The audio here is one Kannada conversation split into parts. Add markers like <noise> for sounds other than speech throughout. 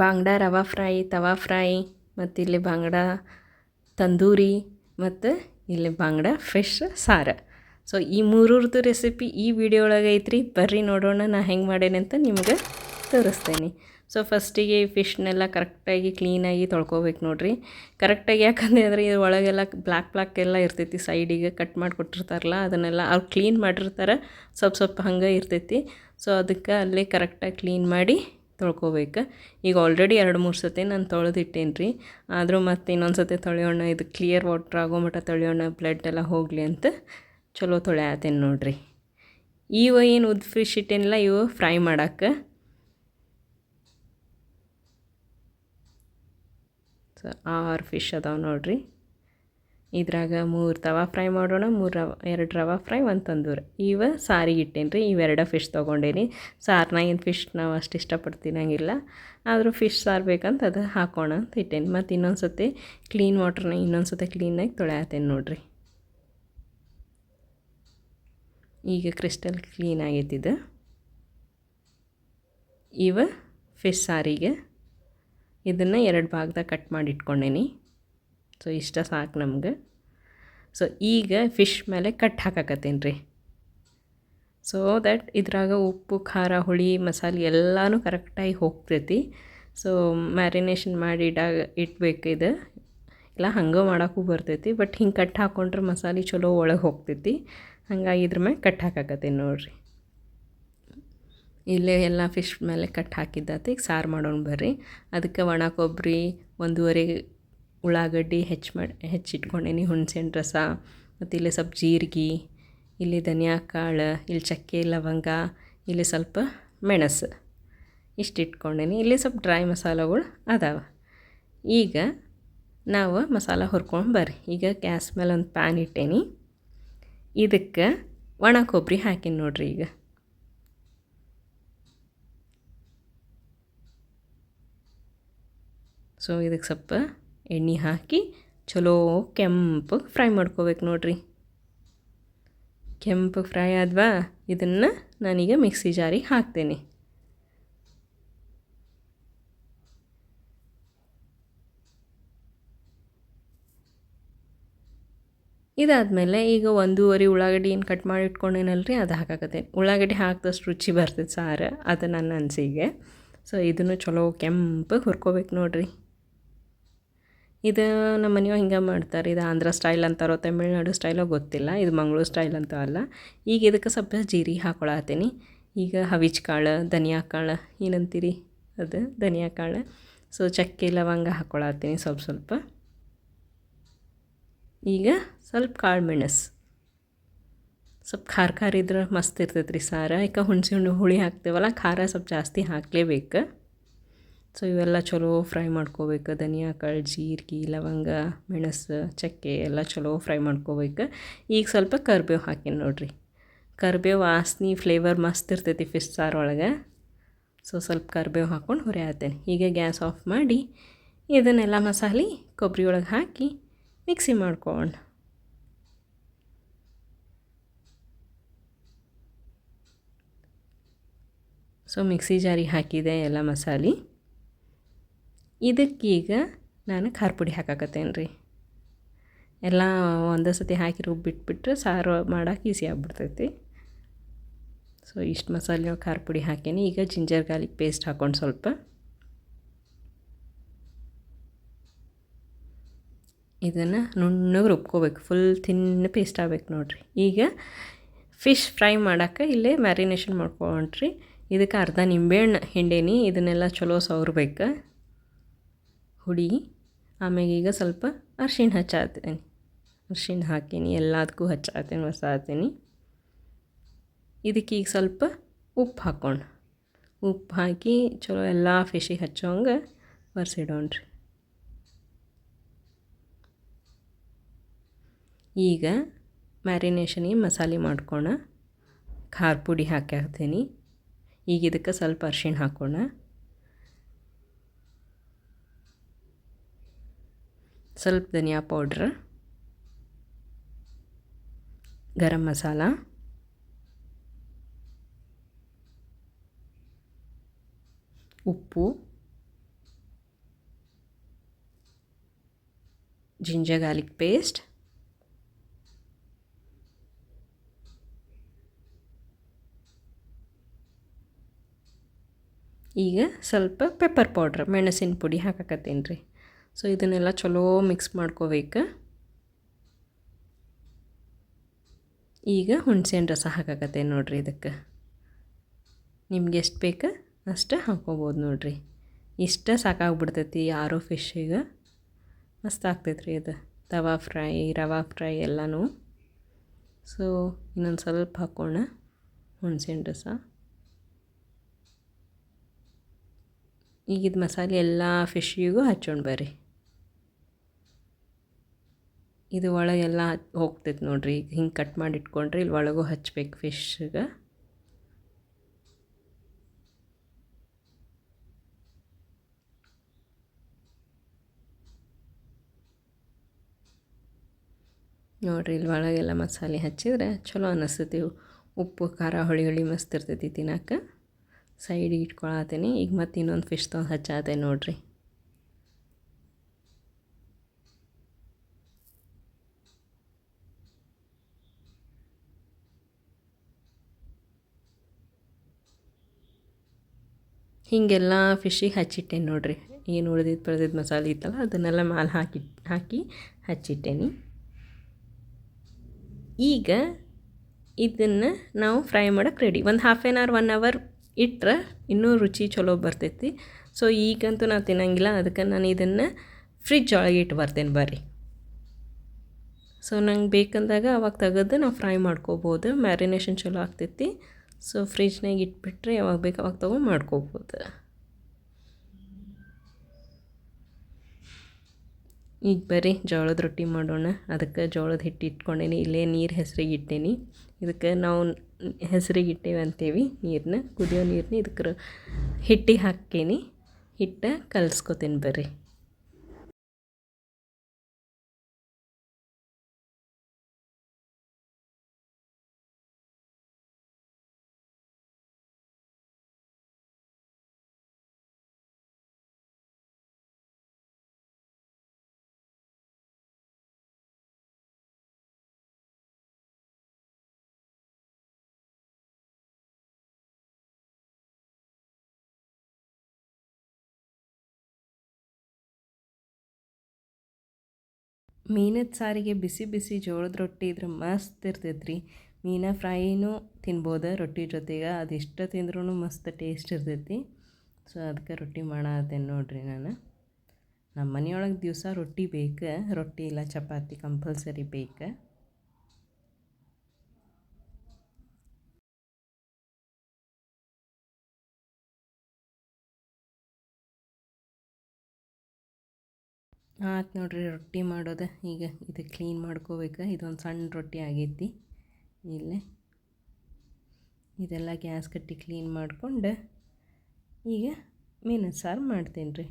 ಬಾಂಗ್ಡ ರವಾ ಫ್ರೈ, ತವಾ ಫ್ರೈ, ಮತ್ತು ಇಲ್ಲಿ ಬಾಂಗ್ಡ ತಂದೂರಿ, ಮತ್ತು ಇಲ್ಲಿ ಬಾಂಗ್ಡ ಫಿಶ್ ಸಾರು. ಸೊ ಈ ಮೂರೂರ್ದು ರೆಸಿಪಿ ಈ ವಿಡಿಯೋ ಒಳಗೆ ಐತ್ರಿ. ಬರ್ರಿ ನೋಡೋಣ, ನಾ ಹೆಂಗೆ ಮಾಡೇನೆ ಅಂತ ನಿಮ್ಗೆ ತೋರಿಸ್ತೇನೆ. ಸೊ ಫಸ್ಟಿಗೆ ಫಿಶ್ನೆಲ್ಲ ಕರೆಕ್ಟಾಗಿ ಕ್ಲೀನಾಗಿ ತೊಳ್ಕೊಬೇಕು ನೋಡ್ರಿ. ಕರೆಕ್ಟಾಗಿ ಯಾಕಂದ್ರೆ ಅಂದರೆ ಇದ್ರ ಒಳಗೆಲ್ಲ ಬ್ಲ್ಯಾಕ್ ಬ್ಲ್ಯಾಕ್ ಎಲ್ಲ ಇರ್ತೈತಿ. ಸೈಡಿಗೆ ಕಟ್ ಮಾಡಿ ಕೊಟ್ಟಿರ್ತಾರಲ್ಲ, ಅದನ್ನೆಲ್ಲ ಅವ್ರು ಕ್ಲೀನ್ ಮಾಡಿರ್ತಾರೆ. ಸ್ವಲ್ಪ ಸ್ವಲ್ಪ ಹಂಗೆ ಇರ್ತೈತಿ. ಸೊ ಅದಕ್ಕೆ ಅಲ್ಲೇ ಕರೆಕ್ಟಾಗಿ ಕ್ಲೀನ್ ಮಾಡಿ ತೊಳ್ಕೊಬೇಕು. ಈಗ ಆಲ್ರೆಡಿ ಎರಡು, ಮೂರು ಸತಿ ನಾನು ತೊಳೆದಿಟ್ಟೇನೆ ರೀ ಆದರೂ ಮತ್ತೆ ಇನ್ನೊಂದು ಸತಿ ತೊಳೆಯೋಣ, ಇದು ಕ್ಲಿಯರ್ ವಾಟ್ರ್ ಆಗೋ ಮಟ್ಟ ತೊಳೆಯೋಣ ಬ್ಲಡ್ ಎಲ್ಲ ಹೋಗಲಿ ಅಂತ ಚಲೋ ತೊಳೆಯತ್ತೇನೆ ನೋಡಿರಿ. ಇವ ಏನು ಉದ್ದ ಫಿಶ್ ಇಟ್ಟೇನಿಲ್ಲ, ಇವು ಫ್ರೈ ಮಾಡೋಕ್ಕೆ ಸೊ ಆರು ಫಿಶ್ ಅದಾವೆ ನೋಡ್ರಿ. ಇದ್ರಾಗ ಮೂರು ತವಾ ಫ್ರೈ ಮಾಡೋಣ, ಮೂರು ರವ, ಎರಡು ರವಾ ಫ್ರೈ, ಒಂದು ತಂದೂರಿ. ಇವ ಸಾರಿಗೆ ಇಟ್ಟೇನಿ ರೀ ಇವೆರಡು ಫಿಶ್ ತೊಗೊಂಡೇನಿ. ಸಾರ್ನಾಗಿನ ಫಿಶ್ ನಾವು ಅಷ್ಟು ಇಷ್ಟಪಡ್ತೀನಂಗಿಲ್ಲ ಆದರೂ ಫಿಶ್ ಸಾರು ಬೇಕಂತ ಅದು ಹಾಕೋಣ ಅಂತ ಇಟ್ಟೇನಿ. ಮತ್ತು ಇನ್ನೊಂದು ಸತಿ ಕ್ಲೀನ್ ವಾಟ್ರನ್ನ ಇನ್ನೊಂದು ಸತಿ ಕ್ಲೀನಾಗಿ ತೊಳೆಯತ್ತೇನೆ ನೋಡ್ರಿ. ಈಗ ಕ್ರಿಸ್ಟಲ್ ಕ್ಲೀನ್ ಆಗೈತಿ ಇದು. ಇವ ಫಿಶ್ ಸಾರಿಗೆ. ಇದನ್ನು ಎರಡು ಭಾಗದಾಗ ಕಟ್ ಮಾಡಿ ಇಟ್ಕೊಂಡೇನಿ. ಸೊ ಇಷ್ಟ ಸಾಕು ನಮ್ಗೆ. ಸೊ ಈಗ ಫಿಶ್ ಮೇಲೆ ಕಟ್ ಹಾಕಕತ್ತೀನಿ ರೀ. ಸೊ ದಟ್ ಇದ್ರಾಗ ಉಪ್ಪು, ಖಾರ, ಹುಳಿ, ಮಸಾಲೆ ಎಲ್ಲನೂ ಕರೆಕ್ಟಾಗಿ ಹೋಗ್ತೈತಿ. ಸೊ ಮ್ಯಾರಿನೇಷನ್ ಮಾಡಿ ಇಟ್ಬೇಕು ಇದು. ಇಲ್ಲ, ಹಂಗೆ ಮಾಡೋಕ್ಕೂ ಬರ್ತೈತಿ ಬಟ್ ಹಿಂಗೆ ಕಟ್ ಹಾಕ್ಕೊಂಡ್ರೆ ಮಸಾಲೆ ಚಲೋ ಒಳಗೆ ಹೋಗ್ತೈತಿ. ಹಂಗಾಗಿ ಇದ್ರ ಮೇಲೆ ಕಟ್ ಹಾಕಾಕತ್ತೀನಿ ನೋಡಿರಿ. ಇಲ್ಲೇ ಎಲ್ಲ ಫಿಶ್ ಮೇಲೆ ಕಟ್ ಹಾಕಿದ್ದಾತ ಈಗ ಸಾರು ಮಾಡೋಣ ಬರ್ರಿ. ಅದಕ್ಕೆ ಒಣ ಕೊಬ್ಬರಿ ಒಂದೂವರೆ ಉಳ್ಳಾಗಡ್ಡಿ ಹೆಚ್ಚು ಮಾಡಿ ಹೆಚ್ಚಿಟ್ಕೊಂಡೇನಿ ಹುಣ್ಸೆಹಣ್ಣು ರಸ, ಮತ್ತು ಇಲ್ಲಿ ಸ್ವಲ್ಪ ಜೀರಿಗೆ, ಇಲ್ಲಿ ಧನಿಯಾ ಕಾಳು, ಇಲ್ಲಿ ಚಕ್ಕೆ, ಲವಂಗ, ಇಲ್ಲಿ ಸ್ವಲ್ಪ ಮೆಣಸು ಇಷ್ಟು ಇಟ್ಕೊಂಡೇನಿ. ಇಲ್ಲಿ ಸ್ವಲ್ಪ ಡ್ರೈ ಮಸಾಲಗಳು ಅದಾವೆ. ಈಗ ನಾವು ಮಸಾಲ ಹುರ್ಕೊಂಡು ಬರ್ರಿ. ಈಗ ಗ್ಯಾಸ್ ಮೇಲೆ ಒಂದು ಪ್ಯಾನ್ ಇಟ್ಟೇನಿ. ಇದಕ್ಕೆ ಒಣ ಕೊಬ್ಬರಿ ಹಾಕೀನಿ ನೋಡ್ರಿ ಈಗ. ಸೊ ಇದಕ್ಕೆ ಸ್ವಲ್ಪ ಎಣ್ಣೆ ಹಾಕಿ ಚಲೋ ಕೆಂಪಗೆ ಫ್ರೈ ಮಾಡ್ಕೋಬೇಕು ನೋಡ್ರಿ. ಕೆಂಪು ಫ್ರೈ ಆದ್ವಾ? ಇದನ್ನು ನಾನೀಗ ಮಿಕ್ಸಿ ಜಾರಿಗೆ ಹಾಕ್ತೇನೆ. ಇದಾದಮೇಲೆ ಈಗ ಒಂದೂವರೆ ಉಳ್ಳಾಗಡ್ಡಿ ಏನು ಕಟ್ ಮಾಡಿ ಇಟ್ಕೊಂಡೇನಲ್ರಿ? ಅದು ಹಾಕಾಕತ್ತೆ. ಉಳ್ಳಾಗಡ್ಡಿ ಹಾಕಿದಷ್ಟು ರುಚಿ ಬರ್ತದೆ ಸಾರು. ಅದು ನನ್ನ ಅನಿಸಿಗೆ. ಸೊ ಇದನ್ನು ಚಲೋ ಕೆಂಪಗೆ ಹುರ್ಕೋಬೇಕು ನೋಡ್ರಿ. ಇದು ನಮ್ಮ ಮನೆಯೋ ಹಿಂಗೆ ಮಾಡ್ತಾರೆ. ಇದು ಆಂಧ್ರ ಸ್ಟೈಲ್ ಅಂತಾರೋ, ತಮಿಳ್ನಾಡು ಸ್ಟೈಲೋ ಗೊತ್ತಿಲ್ಲ. ಇದು ಮಂಗಳೂರು ಸ್ಟೈಲ್ ಅಂತ ಅಲ್ಲ. ಈಗ ಇದಕ್ಕೆ ಸ್ವಲ್ಪ ಜೀರಿಗೆ ಹಾಕೊಳತ್ತೀನಿ ಈಗ ಹವಿಚ್ ಕಾಳು, ಧನಿಯಾ ಕಾಳು, ಏನಂತೀರಿ ಅದು? ಧನಿಯಾ ಕಾಳು. ಸೊ ಚಕ್ಕೆ, ಲವಂಗ ಹಾಕೊಳತೀನಿ ಸ್ವಲ್ಪ ಸ್ವಲ್ಪ. ಈಗ ಸ್ವಲ್ಪ ಕಾಳು ಮೆಣಸು. ಸ್ವಲ್ಪ ಖಾರ ಖಾರ ಇದ್ರೆ ಮಸ್ತ್ ಇರ್ತೈತೆ ರೀ ಸಾರು. ಯಾಕೆ ಹುಣಸೆ ಹಣ್ಣು ಹುಳಿ ಹಾಕ್ತೇವಲ್ಲ, ಖಾರ ಸ್ವಲ್ಪ ಜಾಸ್ತಿ ಹಾಕಲೇಬೇಕು. ಸೊ ಇವೆಲ್ಲ ಚಲೋ ಫ್ರೈ ಮಾಡ್ಕೋಬೇಕು. ಧನಿಯಾ, ಕಾಳು, ಜೀರಿಗೆ, ಲವಂಗ, ಮೆಣಸು, ಚಕ್ಕೆ ಎಲ್ಲ ಚಲೋ ಫ್ರೈ ಮಾಡ್ಕೋಬೇಕು. ಈಗ ಸ್ವಲ್ಪ ಕರ್ಬೇವು ಹಾಕಿನಿ ನೋಡಿರಿ. ಕರ್ಬೇವು ವಾಸನೆ ಫ್ಲೇವರ್ ಮಸ್ತ್ ಇರ್ತೈತಿ ಫಿಶ್ ಸಾರು ಒಳಗೆ. ಸೊ ಸ್ವಲ್ಪ ಕರ್ಬೇವು ಹಾಕ್ಕೊಂಡು ಹುರಿಯಾತೇನೆ. ಈಗ ಗ್ಯಾಸ್ ಆಫ್ ಮಾಡಿ ಇದನ್ನೆಲ್ಲ ಮಸಾಲೆ ಕೊಬ್ಬರಿ ಒಳಗೆ ಹಾಕಿ ಮಿಕ್ಸಿ ಮಾಡ್ಕೊಂಡು ಸೊ ಮಿಕ್ಸಿ ಜಾರಿಗೆ ಹಾಕಿದೆ ಎಲ್ಲ ಮಸಾಲೆ. ಇದಕ್ಕೀಗ ನಾನು ಖಾರ ಪುಡಿ ಹಾಕಾಕತ್ತೇನೆ ರೀ ಎಲ್ಲ ಒಂದೇ ಸತಿ ಹಾಕಿ ರುಬ್ಬಿಟ್ಬಿಟ್ರೆ ಸಾರು ಮಾಡೋಕೆ ಈಸಿ ಆಗ್ಬಿಡ್ತೈತಿ. ಸೊ ಇಷ್ಟು ಮಸಾಲೆ ಖಾರ ಪುಡಿ ಹಾಕೇನೆ. ಈಗ ಜಿಂಜರ್ ಗಾರ್ಲಿಕ್ ಪೇಸ್ಟ್ ಹಾಕೊಂಡು ಸ್ವಲ್ಪ. ಇದನ್ನು ನುಣ್ಣಗೆ ರುಬ್ಕೋಬೇಕು. ಫುಲ್ ತಿನ್ನ ಪೇಸ್ಟ್ ಆಗ್ಬೇಕು ನೋಡಿರಿ. ಈಗ ಫಿಶ್ ಫ್ರೈ ಮಾಡೋಕ್ಕೆ ಇಲ್ಲೇ ಮ್ಯಾರಿನೇಷನ್ ಮಾಡ್ಕೊಂಡ್ರಿ. ಇದಕ್ಕೆ ಅರ್ಧ ನಿಂಬೆಹಣ್ಣು ಹಿಂಡೇನಿ. ಇದನ್ನೆಲ್ಲ ಚಲೋ ಸವ್ರಬೇಕು. ಹುಡಿ ಆಮ್ಯಾಗ ಈಗ ಸ್ವಲ್ಪ ಅರ್ಶಿಣ ಹಚ್ಚಾತೀನಿ ಅರ್ಶಿಣ ಹಾಕೀನಿ ಎಲ್ಲದಕ್ಕೂ ಹಚ್ಚಾತೀನಿ ಹೊಸಾತೀನಿ ಇದಕ್ಕೆ ಈಗ ಸ್ವಲ್ಪ ಉಪ್ಪು ಹಾಕೋಣ. ಉಪ್ಪು ಹಾಕಿ ಚಲೋ ಎಲ್ಲ ಫಿಶಿಗೆ ಹಚ್ಚೋಂಗೆ ಬರ್ಸಿಡೋಣ್ರಿ ಈಗ ಮ್ಯಾರಿನೇಷನಿಗೆ ಮಸಾಲೆ ಮಾಡ್ಕೋಣ. ಖಾರ ಪುಡಿ ಹಾಕಿ ಹಾಕ್ತೀನಿ ಈಗ ಇದಕ್ಕೆ ಸ್ವಲ್ಪ ಅರ್ಶಿಣ ಹಾಕೋಣ. ಸ್ವಲ್ಪ ಧನಿಯಾ ಪೌಡ್ರ್ ಗರಂ ಮಸಾಲ ಉಪ್ಪು ಜಿಂಜರ್ ಗಾರ್ಲಿಕ್ ಪೇಸ್ಟ್ ಈಗ ಸ್ವಲ್ಪ ಪೆಪ್ಪರ್ ಪೌಡ್ರ್ ಮೆಣಸಿನ ಪುಡಿ ಹಾಕಕತ್ತೀನಿ ರೀ ಸೊ ಇದನ್ನೆಲ್ಲ ಚಲೋ ಮಿಕ್ಸ್ ಮಾಡ್ಕೋಬೇಕು. ಈಗ ಹುಣ್ಸೆಹಣ್ಣು ರಸ ಹಾಕಕತ್ತೆ ನೋಡಿರಿ ಇದಕ್ಕೆ. ನಿಮ್ಗೆ ಎಷ್ಟು ಬೇಕು ಅಷ್ಟು ಹಾಕ್ಕೋಬೋದು ನೋಡಿರಿ. ಇಷ್ಟೇ ಸಾಕಾಗ್ಬಿಡ್ತೈತಿ ಯಾರೋ ಫಿಶ್ಶಿಗೆ ಮಸ್ತ್ ಆಗ್ತೈತೆ ರೀ ಇದು. ತವಾ ಫ್ರೈ, ರವಾ ಫ್ರೈ ಎಲ್ಲನೂ. ಸೊ ಇನ್ನೊಂದು ಸ್ವಲ್ಪ ಹಾಕೋಣ ಹುಣ್ಸೆಹಣ್ಣು ರಸ. ಈಗಿದ ಮಸಾಲೆ ಎಲ್ಲ ಫಿಶ್ಶಿಗೂ ಹಚ್ಚೋಣ ಬರ್ರಿ. ಇದು ಒಳಗೆಲ್ಲ ಹೋಗ್ತೈತೆ ನೋಡಿರಿ. ಹಿಂಗೆ ಕಟ್ ಮಾಡಿ ಇಟ್ಕೊಂಡ್ರೆ ಇಲ್ಲಿ ಒಳಗೂ ಹಚ್ಬೇಕು ಫಿಶ್ಗೆ ನೋಡಿರಿ ಇಲ್ಲಿ ಒಳಗೆಲ್ಲ ಮಸಾಲೆ ಹಚ್ಚಿದ್ರೆ ಚಲೋ ಅನ್ನಿಸ್ತೈತಿ ಉಪ್ಪು, ಖಾರ, ಹೊಳಿ ಹೊಳಿ ಮಸ್ತ್ ಇರ್ತೈತಿ ತಿನ್ನಕ್ಕೆ. ಸೈಡಿಗೆ ಇಟ್ಕೊಳತ್ತೀನಿ ಈಗ ಮತ್ತೆ ಇನ್ನೊಂದು ಫಿಶ್ ತೊಗೊಂಡು ಹಚ್ಚಾತೆ ನೋಡಿರಿ. ಹೀಗೆಲ್ಲ ಫಿಶಿಗೆ ಹಚ್ಚಿಟ್ಟೇನೆ ನೋಡಿರಿ. ಏನು ಉಳಿದಿದ್ದು ಬೆಳೆದಿದ್ದು ಮಸಾಲೆ ಇತ್ತಲ್ಲ, ಅದನ್ನೆಲ್ಲ ಮಾಲ್ ಹಾಕಿ ಹಾಕಿ ಹಚ್ಚಿಟ್ಟೇನಿ. ಈಗ ಇದನ್ನು ನಾವು ಫ್ರೈ ಮಾಡೋಕ್ಕೆ ರೆಡಿ ಒಂದು half an hour one hour ಇಟ್ಟರೆ ಇನ್ನೂ ರುಚಿ ಚಲೋ ಬರ್ತೈತಿ. ಸೊ ಈಗಂತೂ ನಾವು ತಿನ್ನಂಗಿಲ್ಲ, ಅದಕ್ಕೆ ನಾನು ಇದನ್ನು ಫ್ರಿಜ್ ಒಳಗೆ ಇಟ್ಟು ಬರ್ತೇನೆ ಬರ್ರಿ ಸೊ ನಂಗೆ ಬೇಕಂದಾಗ ಅವಾಗ ತೆಗೆದು ನಾವು ಫ್ರೈ ಮಾಡ್ಕೋಬೋದು ಮ್ಯಾರಿನೇಷನ್ ಚಲೋ ಆಗ್ತೈತಿ. ಸೊ ಫ್ರಿಜ್ನಾಗ ಇಟ್ಬಿಟ್ರೆ ಯಾವಾಗ ಬೇಕು ಅವಾಗ ತೊಗೊಂಡು ಮಾಡ್ಕೋಬೋದು. ಈಗ ಬರ್ರಿ ಜೋಳದ ರೊಟ್ಟಿ ಮಾಡೋಣ. ಅದಕ್ಕೆ ಜೋಳದ ಹಿಟ್ಟು ಇಟ್ಕೊಂಡೇನಿ. ಇಲ್ಲೇ ನೀರು ಹೆಸರಿಗೆ ಇಟ್ಟೇನಿ. ಇದಕ್ಕೆ ನಾವು ಹೆಸರಿಗೆ ಇಟ್ಟೇವೆ ಅಂತೇವಿ ನೀರನ್ನ ಕುದಿಯೋ ನೀರನ್ನ ಇದಕ್ಕೆ ಹಿಟ್ಟಿಗೆ ಹಾಕ್ತೀನಿ. ಹಿಟ್ಟು ಕಲಸ್ಕೊತೀನಿ ಬರ್ರಿ ಮೀನದ ಸಾರಿಗೆ ಬಿಸಿ ಬಿಸಿ ಜೋಳದ ರೊಟ್ಟಿ ಇದ್ರೆ ಮಸ್ತ್ ಇರ್ತೈತೆ ರೀ ಮೀನ ಫ್ರೈನೂ ತಿನ್ಬೋದು ರೊಟ್ಟಿ ಜೊತೆಗೆ, ಅದು ತಿಂದ್ರೂ ಮಸ್ತ್ ಟೇಸ್ಟ್ ಇರ್ತೈತಿ. ಸೊ ಅದಕ್ಕೆ ರೊಟ್ಟಿ ಮಾಡತ್ತೇನೆ ನೋಡಿರಿ ನಾನು. ನಮ್ಮ ಮನೆಯೊಳಗೆ ದಿವಸ ರೊಟ್ಟಿ ಬೇಕು, ರೊಟ್ಟಿ ಇಲ್ಲ, ಚಪಾತಿ ಕಂಪಲ್ಸರಿ ಬೇಕು. ಆಯ್ತು ನೋಡಿರಿ ರೊಟ್ಟಿ ಮಾಡೋದು. ಈಗ ಇದು ಕ್ಲೀನ್ ಮಾಡ್ಕೋಬೇಕು. ಇದೊಂದು ಸಣ್ಣ ರೊಟ್ಟಿ ಆಗೈತಿ. ಇಲ್ಲೇ. ಇದೆಲ್ಲ ಗ್ಯಾಸ್ ಕಟ್ಟಿ ಕ್ಲೀನ್ ಮಾಡಿಕೊಂಡು ಈಗ ಮೀನು ಸಾರು ಮಾಡ್ತೀನಿ ರೀ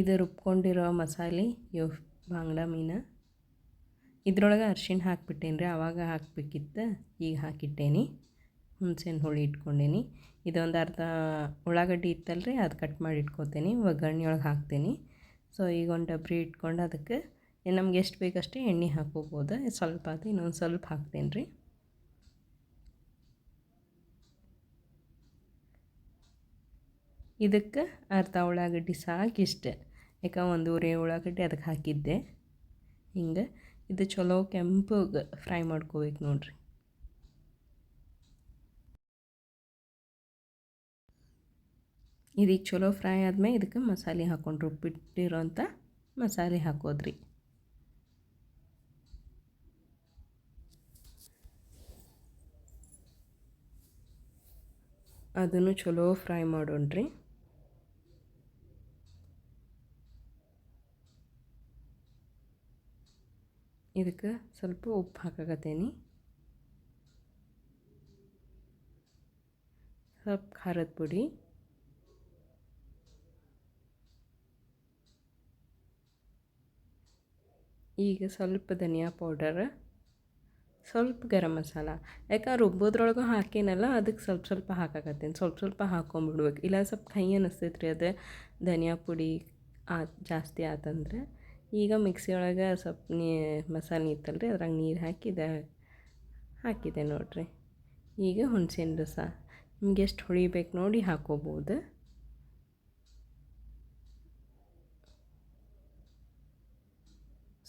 ಇದು ರುಬ್ಕೊಂಡಿರೋ ಮಸಾಲೆ, ಯೋ ಬಾಂಗ್ಡ ಮೀನು. ಇದ್ರೊಳಗೆ ಅರ್ಶಿಣ ಹಾಕ್ಬಿಟ್ಟೇನಿ ರೀ ಆವಾಗ ಹಾಕ್ಬೇಕಿತ್ತು. ಈಗ ಹಾಕಿಟ್ಟೇನಿ. ಹುಣ್ಸೆಹಣ್ಣು ಹುಳಿ ಇಟ್ಕೊಂಡೇನಿ. ಇದೊಂದು ಅರ್ಧ ಉಳ್ಳಾಗಡ್ಡಿ ಇತ್ತಲ್ಲ ರೀ ಅದು ಕಟ್ ಮಾಡಿ ಇಟ್ಕೋತೀನಿ. ಒಗ್ಗರಣೆ ಒಳಗೆ ಹಾಕ್ತೀನಿ. ಸೊ ಈಗ ಒಂದು ಡಬ್ರಿ ಇಟ್ಕೊಂಡು ಅದಕ್ಕೆ ನಮ್ಗೆ ಎಷ್ಟು ಬೇಕಷ್ಟೇ ಎಣ್ಣೆ ಹಾಕೋಬೋದು. ಸ್ವಲ್ಪ ಅದು ಇನ್ನೊಂದು ಸ್ವಲ್ಪ ಹಾಕ್ತೀನಿ ರೀ. ಇದಕ್ಕೆ ಅರ್ಧ ಉಳ್ಳಾಗಡ್ಡಿ ಸಾಕಿಷ್ಟೆ ಯಾಕೆ ಒಂದೂವರೆ ಉಳ್ಳಾಗಡ್ಡಿ ಅದಕ್ಕೆ ಹಾಕಿದ್ದೆ. ಹಿಂಗೆ, ಇದು ಚಲೋ ಕೆಂಪಗೆ ಫ್ರೈ ಮಾಡ್ಕೋಬೇಕು ನೋಡಿರಿ. ಇದೀಗ ಚಲೋ ಫ್ರೈ ಆದಮೇಲೆ ಇದಕ್ಕೆ ಮಸಾಲೆ ಹಾಕ್ಕೊಂಡು ಉಪ್ಪಿಟ್ಟಿರೋಂಥ ಮಸಾಲೆ ಹಾಕೋದ್ರಿ. ಅದನ್ನು ಚಲೋ ಫ್ರೈ ಮಾಡೋಣ್ರಿ. ಇದಕ್ಕೆ ಸ್ವಲ್ಪ ಉಪ್ಪು ಹಾಕಕತ್ತೇನಿ. ಸ್ವಲ್ಪ ಖಾರದ ಪುಡಿ. ಈಗ ಸ್ವಲ್ಪ ಧನಿಯಾ ಪೌಡರ್, ಸ್ವಲ್ಪ ಗರಂ ಮಸಾಲ. ಯಾಕೆ ರುಬ್ಬೋದ್ರೊಳಗೆ ಹಾಕೇನಲ್ಲ, ಅದಕ್ಕೆ ಸ್ವಲ್ಪ ಸ್ವಲ್ಪ ಹಾಕಾಕತ್ತೀನಿ. ಸ್ವಲ್ಪ ಸ್ವಲ್ಪ ಹಾಕೊಂಬಿಡ್ಬೇಕು. ಇಲ್ಲ ಸ್ವಲ್ಪ ಕೈ ಅನ್ನಿಸ್ತೈತೆ ರೀ ಅದು. ಧನಿಯಾ ಪುಡಿ ಆ ಜಾಸ್ತಿ ಆತಂದ್ರೆ. ಈಗ ಮಿಕ್ಸಿ ಒಳಗೆ ಸ್ವಲ್ಪ ನೀ ಮಸಾಲೆ ಇತ್ತಲ್ಲ ರೀ ಅದ್ರಾಗ ನೀರು ಹಾಕಿದೆ ಹಾಕಿದೆ ನೋಡಿರಿ. ಈಗ ಹುಣ್ಸೆಹಣ್ಣು ರಸ. ನಿಮ್ಗೆ ಎಷ್ಟು ಹೊಳಿಬೇಕು ನೋಡಿ ಹಾಕೋಬೋದು.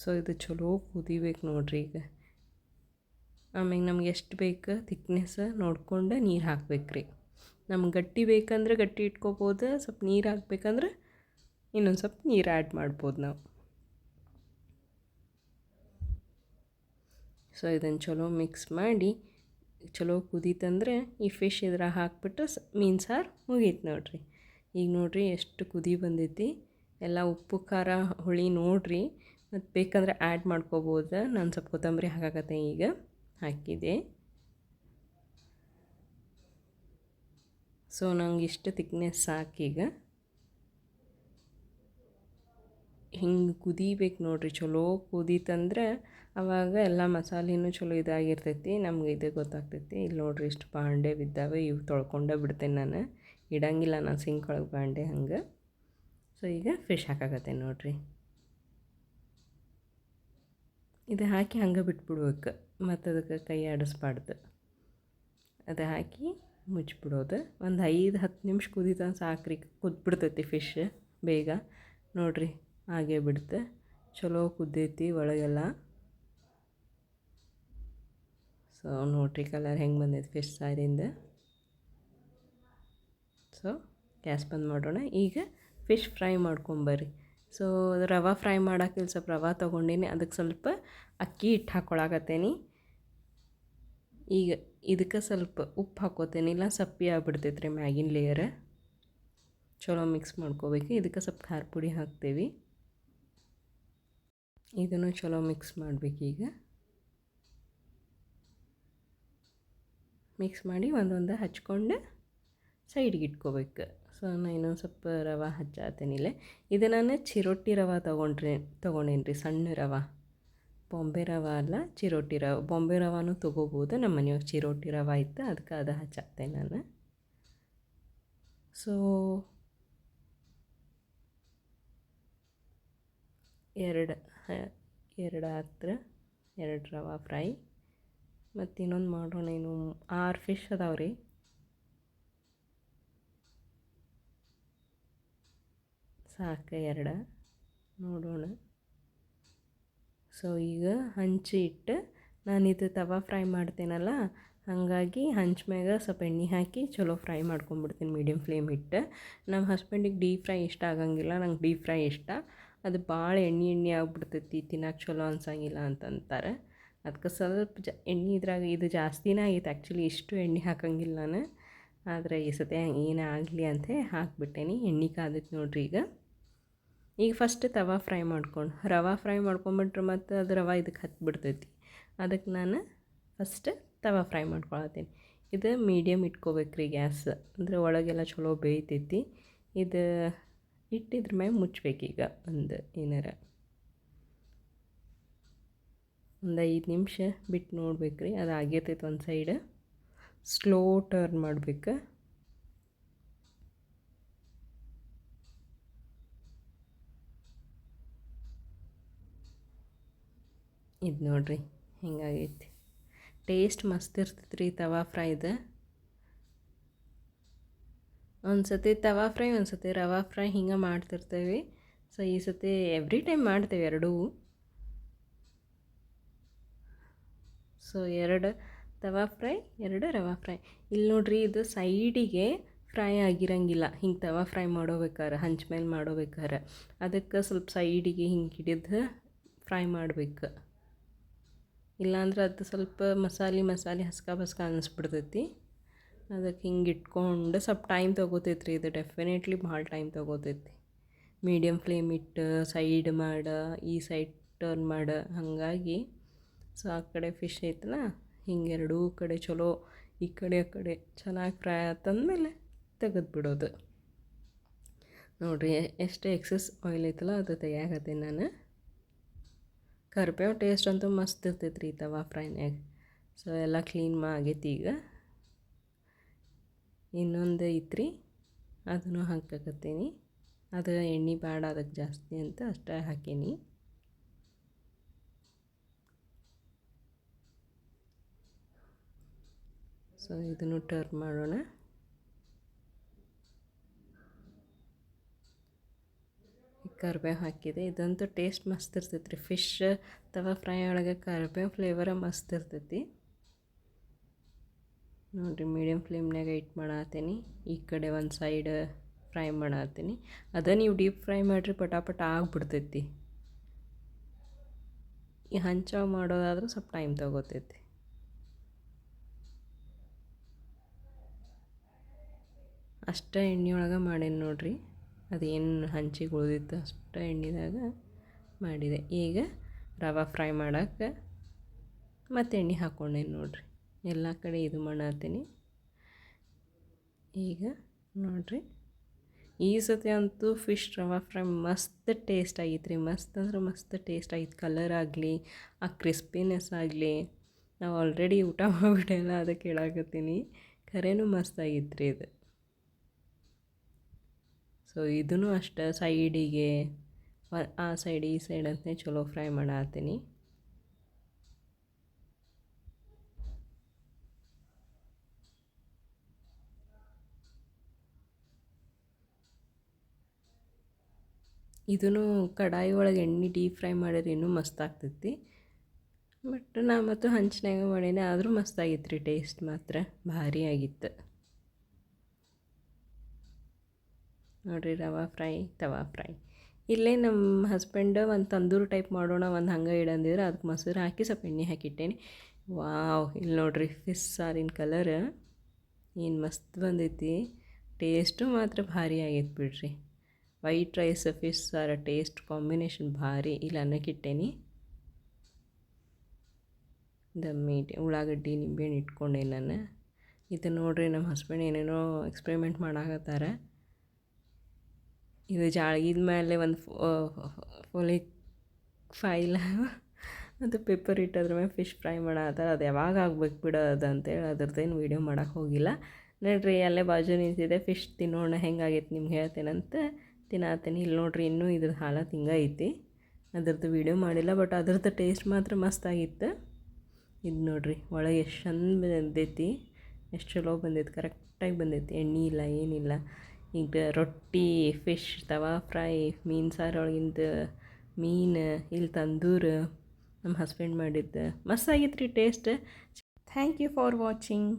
ಸೊ ಇದು ಚಲೋ ಕುದಿಬೇಕು ನೋಡ್ರಿ ಈಗ. ಆಮೇಲೆ ನಮ್ಗೆ ಎಷ್ಟು ಬೇಕು? ತಿಕ್ನೆಸ್ ನೋಡ್ಕೊಂಡು ನೀರು ಹಾಕ್ಬೇಕು ರೀ ನಮ್ಗೆ ಗಟ್ಟಿ ಬೇಕಂದ್ರೆ ಗಟ್ಟಿ ಇಟ್ಕೋಬೋದು, ಸ್ವಲ್ಪ ನೀರು ಹಾಕ್ಬೇಕಂದ್ರೆ ಇನ್ನೊಂದು ಸ್ವಲ್ಪ ನೀರು ಆ್ಯಡ್ ಮಾಡ್ಬೋದು ನಾವು. ಸೊ ಇದನ್ನು ಚಲೋ ಮಿಕ್ಸ್ ಮಾಡಿ, ಚಲೋ ಕುದೀತಂದ್ರೆ ಈ ಫಿಶ್ ಇದ್ರಾಗ ಹಾಕ್ಬಿಟ್ಟು ಮೀನು ಸಾರು ಮುಗೀತು ನೋಡ್ರಿ. ಈಗ ನೋಡ್ರಿ ಎಷ್ಟು ಕುದಿ ಬಂದೈತಿ. ಎಲ್ಲ ಉಪ್ಪು, ಖಾರ, ಹುಳಿ ನೋಡ್ರಿ. ಮತ್ತು ಬೇಕಂದ್ರೆ ಆ್ಯಡ್ ಮಾಡ್ಕೋಬೋದು. ನಾನು ಸ್ವಲ್ಪ ಕೊತ್ತಂಬರಿ ಹಾಕಾಕತ್ತೆ ಈಗ. ಹಾಕಿದೆ. ಸೊ ನಂಗೆ ಇಷ್ಟು ತಿಕ್ನೆಸ್ ಸಾಕೀಗ ಹಿಂಗೆ ಕುದಿಬೇಕು ನೋಡ್ರಿ. ಚಲೋ ಕುದೀತಂದ್ರೆ ಅವಾಗ ಎಲ್ಲ ಮಸಾಲೆನೂ ಚಲೋ ಇದಾಗಿರ್ತೈತಿ. ನಮ್ಗೆ ಇದೇ ಗೊತ್ತಾಗ್ತೈತಿ. ಇಲ್ಲಿ ನೋಡ್ರಿ ಇಷ್ಟು ಬಾಂಡೆ ಬಿದ್ದಾವೆ. ಇವು ತೊಳ್ಕೊಂಡೇ ಬಿಡ್ತೇನೆ ನಾನು. ಇಡಂಗಿಲ್ಲ ನಾನು ಸಿಂಕ್ ಒಳಗೆ ಬಾಂಡೆ ಹಂಗೆ. ಸೊ ಈಗ ಫಿಶ್ ಹಾಕಾಕತ್ತೆ ನೋಡ್ರಿ. ಇದು ಹಾಕಿ ಹಂಗೆ ಬಿಟ್ಬಿಡ್ಬೇಕು. ಮತ್ತು ಅದಕ್ಕೆ ಕೈ ಆಡಿಸ್ಬಾರ್ದು. ಅದು ಹಾಕಿ ಮುಚ್ಚಿಬಿಡೋದು ಒಂದು ಐದು, ಹತ್ತು ನಿಮಿಷ ಕುದೀತ ಸಾಕ್ರಿ. ಕುದ್ಬಿಡ್ತೈತಿ ಫಿಶ್ ಬೇಗ. ನೋಡ್ರಿ, ಹಾಗೆ ಬಿಡ್ತು. ಚಲೋ ಕುದ್ದೈತಿ ಒಳಗೆಲ್ಲ. ಸೊ ನೋಡ್ರಿ ಕಲರ್ ಹೆಂಗೆ ಬಂದೈತಿ ಫಿಶ್ ಸಾರಿಂದ. ಸೊ ಗ್ಯಾಸ್ ಬಂದ್ ಮಾಡೋಣ. ಈಗ ಫಿಶ್ ಫ್ರೈ ಮಾಡ್ಕೊಂಬರ್ರಿ ಸೊ ರವೆ ಫ್ರೈ ಮಾಡೋಕೆ ಸ್ವಲ್ಪ ರವೆ ತೊಗೊಂಡೀನಿ. ಅದಕ್ಕೆ ಸ್ವಲ್ಪ ಅಕ್ಕಿ ಹಿಟ್ಟು ಹಾಕ್ಕೊಳಕತ್ತೇನಿ ಈಗ ಇದಕ್ಕೆ ಸ್ವಲ್ಪ ಉಪ್ಪು ಹಾಕೋತೇನೆ. ಇಲ್ಲ ಸಪ್ಪಿ ಆಗ್ಬಿಡ್ತೈತೆ ರೀ ಮ್ಯಾಗಿನ ಲೇಯರ್ ಚಲೋ ಮಿಕ್ಸ್ ಮಾಡ್ಕೋಬೇಕು. ಇದಕ್ಕೆ ಸ್ವಲ್ಪ ಖಾರ ಪುಡಿ ಹಾಕ್ತೇವೆ. ಇದನ್ನು ಚಲೋ ಮಿಕ್ಸ್ ಮಾಡಬೇಕೀಗ ಮಿಕ್ಸ್ ಮಾಡಿ ಒಂದೊಂದು ಹಚ್ಕೊಂಡು ಸೈಡ್ಗೆ ಇಟ್ಕೋಬೇಕು. ಸೊ ನಾನು ಇನ್ನೊಂದು ಸ್ವಲ್ಪ ರವೆ ಹಚ್ಚಾತೇನಿಲ್ಲ ಇದು ನಾನು ಚಿರೋಟಿ ರವೆ ತೊಗೊಂಡ್ರಿ ತೊಗೊಂಡೇನಿ ರೀ ಸಣ್ಣ ರವೆ. ಬೊಂಬೆ ರವೆ ಅಲ್ಲ, ಚಿರೋಟಿ ರವೆ. ಬೊಂಬೆ ರವಾನು ತೊಗೋಬೋದು. ನಮ್ಮ ಮನೆಯಾಗ ಚಿರೋಟಿ ರವೆ ಇತ್ತು, ಅದಕ್ಕೆ ಅದು ಹಚ್ಚಾಕ್ತೆ ನಾನು. ಸೊ ಎರಡು ಎರಡು ಹತ್ರ ಎರಡು ರವೆ ಫ್ರೈ. ಮತ್ತು ಇನ್ನೊಂದು ಮಾಡೋಣ ಏನು ಆರು ಫಿಶ್ ಅದಾವೆ ರೀ ಸಾಕು ಎರಡು. ನೋಡೋಣ. ಸೊ ಈಗ ಹಂಚಿ ಇಟ್ಟು ನಾನಿದು ತವಾ ಫ್ರೈ ಮಾಡ್ತೇನಲ್ಲ, ಹಾಗಾಗಿ ಹಂಚ್ ಮ್ಯಾಗ ಸ್ವಲ್ಪ ಎಣ್ಣೆ ಹಾಕಿ ಚಲೋ ಫ್ರೈ ಮಾಡ್ಕೊಂಬಿಡ್ತೀನಿ ಮೀಡಿಯಮ್ ಫ್ಲೇಮ್ ಇಟ್ಟು. ನಮ್ಮ ಹಸ್ಬೆಂಡಿಗೆ ಡೀಪ್ ಫ್ರೈ ಇಷ್ಟ ಆಗಂಗಿಲ್ಲ, ನಂಗೆ ಡೀಪ್ ಫ್ರೈ ಇಷ್ಟ. ಅದು ಭಾಳ ಎಣ್ಣೆ ಎಣ್ಣೆ ಆಗಿಬಿಡ್ತೈತಿ ತಿನ್ನಕ್ಕೆ ಚಲೋ ಅನ್ಸಂಗಿಲ್ಲ ಅಂತಂತಾರೆ. ಅದಕ್ಕೆ ಸ್ವಲ್ಪ ಜ, ಎಣ್ಣೆ ಇದ್ರಾಗ ಇದು ಜಾಸ್ತಿನೇ ಆಗೈತೆ ಆ್ಯಕ್ಚುಲಿ ಇಷ್ಟು ಎಣ್ಣೆ ಹಾಕಂಗಿಲ್ಲ ನಾನು. ಆದರೆ ಈ ಸತಿ ಏನೇ ಆಗಲಿ ಅಂತ ಹಾಕ್ಬಿಟ್ಟೇನಿ, ಎಣ್ಣೆ ಕಾದೈತೆ ನೋಡ್ರಿ ಈಗ. ಈಗ ಫಸ್ಟ್ ತವಾ ಫ್ರೈ ಮಾಡ್ಕೊಂಡು, ರವೆ ಫ್ರೈ ಮಾಡ್ಕೊಂಬಿಟ್ರೆ ಮತ್ತು ಅದು ರವೆ ಇದಕ್ಕೆ ಹತ್ಬಿಡ್ತೈತಿ. ಅದಕ್ಕೆ ನಾನು ಫಸ್ಟ್ ತವಾ ಫ್ರೈ ಮಾಡ್ಕೊಳತ್ತೀನಿ. ಇದು ಮೀಡಿಯಮ್ ಇಟ್ಕೋಬೇಕ್ರಿ ಗ್ಯಾಸ್, ಅಂದರೆ ಒಳಗೆಲ್ಲ ಚಲೋ ಬೇಯ್ತೈತಿ. ಇದು ಇಟ್ಟಿದ್ರ ಮ್ಯಾಗ ಮುಚ್ಚಬೇಕೀಗ ಒಂದು ಏನಾರ. ಒಂದು ಐದು ನಿಮಿಷ ಬಿಟ್ಟು ನೋಡ್ಬೇಕು ರೀ ಅದು ಆಗಿರ್ತೈತೆ ಒಂದು ಸೈಡ್ ಸ್ಲೋ ಟರ್ನ್ ಮಾಡ್ಬೇಕು. ಇದು ನೋಡ್ರಿ, ಹಿಂಗಾಗೈತಿ. ಟೇಸ್ಟ್ ಮಸ್ತ್ ಇರ್ತೈತೆ ರೀ ತವಾ ಫ್ರೈದು ಒಂದು ಸತಿ ತವಾ ಫ್ರೈ ಒಂದು ಸತಿ ರವಾ ಫ್ರೈ ಹಿಂಗೆ ಮಾಡ್ತಿರ್ತೇವೆ. ಸೊ ಈ ಸತಿ ಎವ್ರಿ ಟೈಮ್ ಮಾಡ್ತೇವೆ ಎರಡೂ. ಸೊ ಎರಡು ತವಾ ಫ್ರೈ ಎರಡು ರವಾ ಫ್ರೈ ಇಲ್ಲಿ ನೋಡ್ರಿ ಇದು ಸೈಡಿಗೆ ಫ್ರೈ ಆಗಿರಂಗಿಲ್ಲ. ಹಿಂಗೆ ತವಾ ಫ್ರೈ ಮಾಡೋಬೇಕಾದ್ರೆ ಹಂಚ್ ಮೇಲೆ ಮಾಡೋಬೇಕಾದ್ರೆ ಅದಕ್ಕೆ ಸ್ವಲ್ಪ ಸೈಡಿಗೆ ಹಿಂಗೆ ಹಿಡಿದು ಫ್ರೈ ಮಾಡ್ಬೇಕು. ಇಲ್ಲಾಂದ್ರೆ ಅದು ಸ್ವಲ್ಪ ಮಸಾಲೆ ಮಸಾಲೆ ಹಸ್ಕ ಬಸ್ಕ ಅನ್ನಿಸ್ಬಿಡ್ತೈತಿ. ಅದಕ್ಕೆ ಹಿಂಗೆ ಇಟ್ಕೊಂಡು ಸ್ವಲ್ಪ ಟೈಮ್ ತೊಗೋತೈತೆ ರೀ ಇದು. ಡೆಫಿನೆಟ್ಲಿ ಭಾಳ ಟೈಮ್ ತೊಗೋತೈತಿ. ಮೀಡಿಯಮ್ ಫ್ಲೇಮ್ ಇಟ್ಟು ಸೈಡ್ ಮಾಡ, ಈ ಸೈಡ್ ಟರ್ನ್ ಮಾಡ. ಹಾಗಾಗಿ ಸೊ, ಆ ಕಡೆ ಫಿಶ್ ಐತಲ್ಲ, ಹಿಂಗೆ ಎರಡೂ ಕಡೆ ಚಲೋ, ಈ ಕಡೆ, ಆ ಕಡೆ ಚೆನ್ನಾಗಿ ಫ್ರೈ ಆತಂದಮೇಲೆ ತೆಗೆದು ಬಿಡೋದು ನೋಡಿರಿ ಎಷ್ಟು ಎಕ್ಸಸ್ ಆಯಿಲ್ ಐತಲ್ಲ, ಅದು ತೆಗಿಯಾಕತ್ತೀನಿ ನಾನು. ಕರಿಬೇವು ಟೇಸ್ಟ್ ಅಂತೂ ಮಸ್ತ್ ಇರ್ತೈತೆ ರೀ ತವಾ ಫ್ರೈನ್ಯಾಗ ಸೊ ಎಲ್ಲ ಕ್ಲೀನ್ ಆಗೈತಿ ಈಗ. ಇನ್ನೊಂದು ಐತ್ರಿ, ಅದನ್ನು ಹಾಕಕತ್ತೀನಿ ಅದು ಎಣ್ಣೆ ಬೇಡ ಅದಕ್ಕೆ ಜಾಸ್ತಿ ಅಂತ ಅಷ್ಟೇ ಹಾಕೀನಿ. ಸೊ ಇದನ್ನು ಟರ್ನ್ ಮಾಡೋಣ. ಕರ್ಬೇವು ಹಾಕಿದೆ. ಇದಂತೂ ಟೇಸ್ಟ್ ಮಸ್ತ್ ಇರ್ತೈತೆ ರೀ ಫಿಶ್ ಅಥವಾ ಫ್ರೈ ಒಳಗೆ ಕರ್ಬೇವು ಫ್ಲೇವರ ಮಸ್ತ್ ಇರ್ತೈತಿ. ನೋಡಿರಿ ಮೀಡಿಯಮ್ ಫ್ಲೇಮ್ನಾಗ ಇಟ್ಟು ಮಾಡತ್ತೀನಿ ಈ ಕಡೆ ಒಂದು ಸೈಡ್ ಫ್ರೈ ಮಾಡತ್ತೀನಿ ಅದ ನೀವು ಡೀಪ್ ಫ್ರೈ ಮಾಡಿರಿ, ಪಟಾಪಟ ಆಗಿಬಿಡ್ತೈತಿ. ಈ ಹಂಚಾವ್ ಮಾಡೋದಾದ್ರೆ ಸ್ವಲ್ಪ ಟೈಮ್ ತಗೋತೈತಿ. ಅಷ್ಟೇ ಎಣ್ಣೆ ಒಳಗೆ ಮಾಡೇನಿ ನೋಡಿರಿ. ಅದೇನು ಹಂಚಿಗೆ ಉಳಿದಿತ್ತು ಅಷ್ಟು ಎಣ್ಣೆದಾಗ ಮಾಡಿದೆ. ಈಗ ರವೆ ಫ್ರೈ ಮಾಡೋಕ್ಕೆ ಮತ್ತು ಎಣ್ಣೆ ಹಾಕ್ಕೊಂಡೇನಿ ನೋಡಿರಿ. ಎಲ್ಲ ಕಡೆ ಇದು ಮಾಡತ್ತೀನಿ ಈಗ ನೋಡಿರಿ. ಈ ಸತಿ ಅಂತೂ ಫಿಶ್ ರವೆ ಫ್ರೈ ಮಸ್ತ್ ಟೇಸ್ಟ್ ಆಗಿತ್ತು ರೀ ಮಸ್ತ್ ಅಂದ್ರೆ ಮಸ್ತ್ ಟೇಸ್ಟ್ ಆಗಿತ್ತು ಕಲರ್ ಆಗಲಿ, ಆ ಕ್ರಿಸ್ಪಿನೆಸ್ ಆಗಲಿ, ನಾವು ಆಲ್ರೆಡಿ ಊಟ ಮಾಡಿಬಿಟ್ಟೆಲ್ಲ ಅದಕ್ಕೆ ಹೇಳಾಕತ್ತೀನಿ. ಖರೇನೂ ಮಸ್ತ್ ಆಗಿತ್ತು ರೀ ಇದು. ಸೊ ಇದೂ ಅಷ್ಟೇ ಸೈಡಿಗೆ ಆ ಸೈಡ್ ಈ ಸೈಡ್ ಅಂತ ಚಲೋ ಫ್ರೈ ಮಾಡತ್ತೀನಿ ಇದೂ ಕಡಾಯಿ ಒಳಗೆ ಎಣ್ಣೆ ಡೀಪ್ ಫ್ರೈ ಮಾಡಿದ್ರೆ ಇನ್ನೂ ಮಸ್ತ್ ಆಗ್ತೈತಿ. ಬಟ್ ನಾ ಮತ್ತು ಹಂಚಿನಾಗ ಮಾಡೀನಿ, ಆದರೂ ಮಸ್ತಾಗಿತ್ತು ರೀ ಟೇಸ್ಟ್ ಮಾತ್ರ ಭಾರಿ ಆಗಿತ್ತು. ನೋಡಿರಿ ರವಾ ಫ್ರೈ, ತವಾ ಫ್ರೈ. ಇಲ್ಲೇ ನಮ್ಮ ಹಸ್ಬೆಂಡ್ ಒಂದು ತಂದೂರು ಟೈಪ್ ಮಾಡೋಣ, ಒಂದು ಹಂಗೆ ಇಡಂದಿದ್ರೆ ಅದಕ್ಕೆ ಮೊಸರು ಹಾಕಿ ಸ್ವಲ್ಪ ಎಣ್ಣೆ ಹಾಕಿಟ್ಟೇನೆ. ವಾವ್, ಇಲ್ಲಿ ನೋಡಿರಿ ಫಿಶ್ ಸಾರಿನ ಕಲರ್. ಏನು ಮಸ್ತ್ ಬಂದೈತಿ. ಟೇಸ್ಟು ಮಾತ್ರ ಭಾರಿ ಆಗೈತೆ ಬಿಡ್ರಿ. ವೈಟ್ ರೈಸ್, ಫಿಶ್ ಸಾರ, ಟೇಸ್ಟ್ ಕಾಂಬಿನೇಷನ್ ಭಾರಿ. ಇಲ್ಲಿ ಅನ್ನಕ್ಕೆ ಇಟ್ಟೇನಿ. ದಮ್ಮಿಟ್ ಇಟ್ಟು ಉಳ್ಳಾಗಡ್ಡಿ, ನಿಂಬೆಹಣ್ಣು ಇಟ್ಕೊಂಡೆ ನಾನು. ಇದು ನೋಡ್ರಿ ನಮ್ಮ ಹಸ್ಬೆಂಡ್ ಏನೇನೋ ಎಕ್ಸ್ಪೆರಿಮೆಂಟ್ ಮಾಡಾಕತ್ತಾರ. ಇದು ಜಾಳಗಿದ ಮೇಲೆ ಒಂದು ಫೋಲಿ ಫೈಲ್ <laughs> ಅದು ಪೇಪರ್ ಇಟ್ಟು ಅದ್ರ ಮೇಲೆ ಫಿಶ್ ಫ್ರೈ ಮಾಡತ್ತಾರ ಅದು ಯಾವಾಗ ಆಗ್ಬೇಕು ಬಿಡೋದು ಅಂತೇಳಿ ಅದ್ರದ್ದೇನು ವೀಡಿಯೋ ಮಾಡೋಕೆ ಹೋಗಿಲ್ಲ. ನೋಡ್ರಿ, ಅಲ್ಲೇ ಬಾಜು ನಿಂತಿದೆ, ಫಿಶ್ ತಿನ್ನೋಣ, ಹೆಂಗಾಗೈತೆ ನಿಮ್ಗೆ ಹೇಳ್ತೇನಂತ ತಿನ್ನತ್ತೀನಿ ಇಲ್ಲಿ ನೋಡ್ರಿ, ಇನ್ನೂ ಇದ್ರ ಹಾಲ ಹಿಂಗೆ ಐತಿ. ಅದ್ರದ್ದು ವೀಡಿಯೋ ಮಾಡಿಲ್ಲ, ಬಟ್ ಅದ್ರದ್ದು ಟೇಸ್ಟ್ ಮಾತ್ರ ಮಸ್ತಾಗಿತ್ತು. ಇದು ನೋಡ್ರಿ, ಒಳಗೆ ಎಷ್ಟು ಚಂದ ಬಂದೈತಿ, ಎಷ್ಟು ಚಲೋ ಬಂದೈತಿ, ಕರೆಕ್ಟಾಗಿ ಬಂದೈತಿ. ಎಣ್ಣೆ ಇಲ್ಲ, ಏನಿಲ್ಲ. ಈಗ ರೊಟ್ಟಿ ಫಿಶ್ ತವಾ ಫ್ರೈ ಮೀನು ಸಾರು ಒಳಗಿಂದು ಮೀನು, ಇಲ್ಲಿ ತಂದೂರು ನಮ್ಮ ಹಸ್ಬೆಂಡ್ ಮಾಡಿದ್ದು. ಮಸ್ತ್ ಆಗಿತ್ತು ರೀ taste thank you for watching